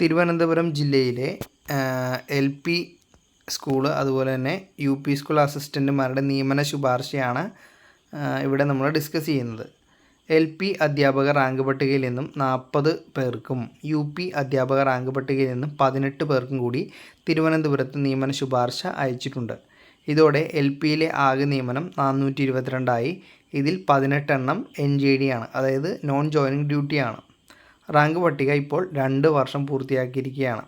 തിരുവനന്തപുരം ജില്ലയിലെ L P school അതുപോലെ തന്നെ യു പി സ്കൂൾ അസിസ്റ്റന്റുമാരുടെ നിയമന ശുപാർശയാണ് ഇവിടെ നമ്മൾ ഡിസ്കസ് ചെയ്യുന്നത്. എൽ പി അധ്യാപക റാങ്ക് പട്ടികയിൽ നിന്നും നാൽപ്പത് പേർക്കും യു പി അധ്യാപക റാങ്ക് പട്ടികയിൽ നിന്നും പതിനെട്ട് പേർക്കും കൂടി തിരുവനന്തപുരത്ത് നിയമന ശുപാർശ അയച്ചിട്ടുണ്ട്. ഇതോടെ എൽ പിയിലെ ആകെ നിയമനം നാനൂറ്റി ഇരുപത്തിരണ്ടായി. ഇതിൽ പതിനെട്ടെണ്ണം എൻ ജെ ഡി ആണ് അതായത് നോൺ ജോയിനിങ് ഡ്യൂട്ടിയാണ്. റാങ്ക് പട്ടിക ഇപ്പോൾ രണ്ട് വർഷം പൂർത്തിയാക്കിയിരിക്കുകയാണ്.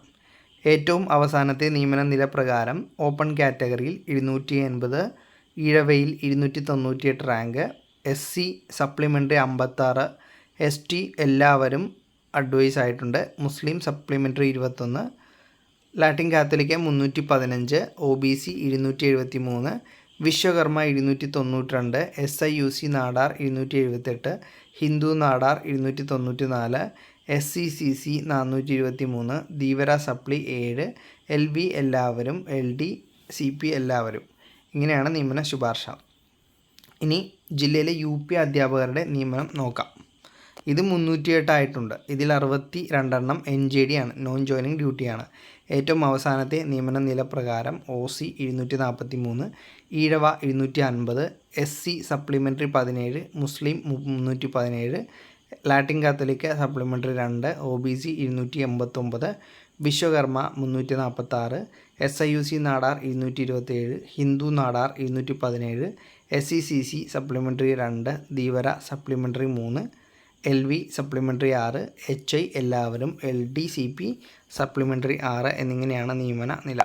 ഏറ്റവും അവസാനത്തെ നിയമന നില പ്രകാരം ഓപ്പൺ കാറ്റഗറിയിൽ ഇരുന്നൂറ്റി എൺപത് ഈഴവയിൽ ഇരുന്നൂറ്റി തൊണ്ണൂറ്റിയെട്ട് റാങ്ക് എസ് സി സപ്ലിമെന്ററി അമ്പത്താറ് എസ് ടി എല്ലാവരും അഡ്വൈസ് ആയിട്ടുണ്ട്. മുസ്ലിം സപ്ലിമെന്ററി ഇരുപത്തൊന്ന് ലാറ്റിൻ കാത്തലിക്ക് മുന്നൂറ്റി പതിനഞ്ച് ഒ ബി സി ഇരുന്നൂറ്റി എഴുപത്തി മൂന്ന് വിശ്വകർമ്മ ഇരുന്നൂറ്റി തൊണ്ണൂറ്റി രണ്ട് S I U C Nadar ഇരുന്നൂറ്റി എഴുപത്തെട്ട് ഹിന്ദു നാടാർ ഇരുന്നൂറ്റി തൊണ്ണൂറ്റി നാല് എസ് സി സി സി നാനൂറ്റി ഇരുപത്തി മൂന്ന് ധീവര സപ്ലി ഏഴ് എൽ ബി എല്ലാവരും എൽ ഡി സി പി എല്ലാവരും. ഇങ്ങനെയാണ് നിയമന ശുപാർശ. ഇനി ജില്ലയിലെ യു പി അധ്യാപകരുടെ നിയമനം നോക്കാം. ഇത് മുന്നൂറ്റി എട്ടായിട്ടുണ്ട് ഇതിൽ അറുപത്തി രണ്ടെണ്ണം എൻ ജെ ഡി ആണ് നോൺ ജോയിനിങ് ഡ്യൂട്ടിയാണ് ഏറ്റവും അവസാനത്തെ നിയമന നില പ്രകാരം ഒ സി ഇരുന്നൂറ്റി നാൽപ്പത്തി മൂന്ന് ഈഴവ ഇരുന്നൂറ്റി അൻപത് എസ് സി സപ്ലിമെന്ററി പതിനേഴ് മുസ്ലിം മുന്നൂറ്റി പതിനേഴ് ലാറ്റിൻ കാത്തലിക്ക സപ്ലിമെന്ററി രണ്ട് ഒ ബി സി ഇരുന്നൂറ്റി എൺപത്തൊമ്പത് വിശ്വകർമ്മ മുന്നൂറ്റി നാൽപ്പത്താറ് S I U C Nadar ഇരുന്നൂറ്റി ഇരുപത്തേഴ് ഹിന്ദു നാടാർ ഇരുന്നൂറ്റി പതിനേഴ് S C C C supplementary രണ്ട് ധീവര സപ്ലിമെന്ററി മൂന്ന് എൽ വി സപ്ലിമെന്ററി ആറ് എച്ച് ഐ എല്ലാവരും L D C P supplementary ആറ് എന്നിങ്ങനെയാണ് നിയമന നില.